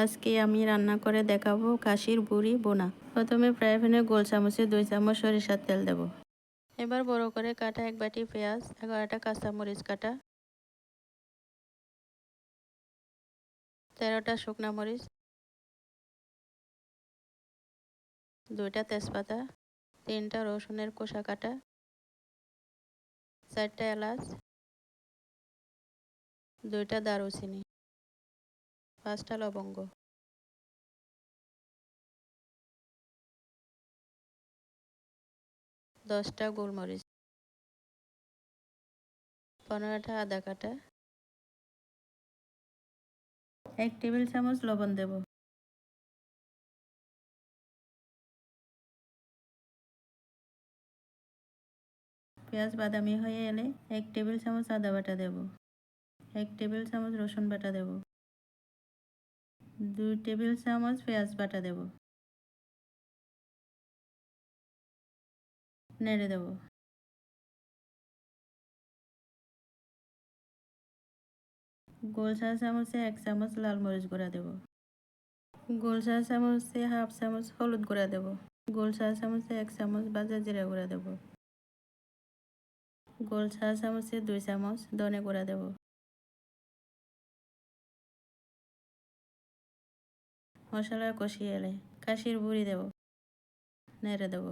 আজকে আমি রান্না করে দেখাবো কাশির বুড়ি বোনা। প্রথমে ফ্রাই প্যানে গোল চামচে দুই চামচ সরিষার তেল দেব। এবার বড় করে কাটা এক বাটি পেঁয়াজ, এগারোটা কাঁচামরিচ কাটা, তেরোটা শুকনা মরিচ, দুইটা তেজপাতা, তিনটা রসুনের কোষা কাটা, চারটা এলাচ, দুইটা দারুচিনি। পাঁচটা লবঙ্গ। দশটা গোলমরিচ। পনেরোটা আদা কাটা। এক টেবিল চামচ লবণ দেব। পেঁয়াজ বাদামি হয়ে এলে এক টেবিল চামচ আদা বাটা দেব। এক টেবিল চামচ রসুন বাটা দেব। দুই টেবিল চামচ পেঁয়াজ বাটা দেব। নেড়ে দেব। গোল চা চামচে এক চামচ লাল মরিচ গুঁড়া দেব। গোল চা চামচে হাফ চামচ হলুদ গুঁড়া দেব। গোল চা চামচে এক চামচ ভাজা জিরা গুঁড়া দেব। গোল চা চামচে দুই চামচ ধনে গুঁড়া দেব। মশলা কষিয়ে এলে কাশির বুড়ি দেব, নেড়ে দেব।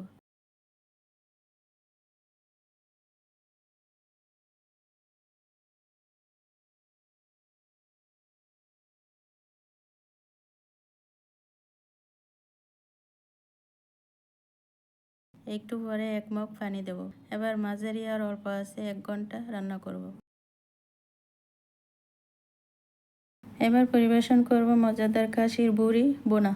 একটু পরে এক মগ পানি দেব। এবার মাঝারি আর অল্প আছে, এক ঘণ্টা রান্না করব। এবার পরিবেশন করব মজাদার কাশির বুড়ি বোনা।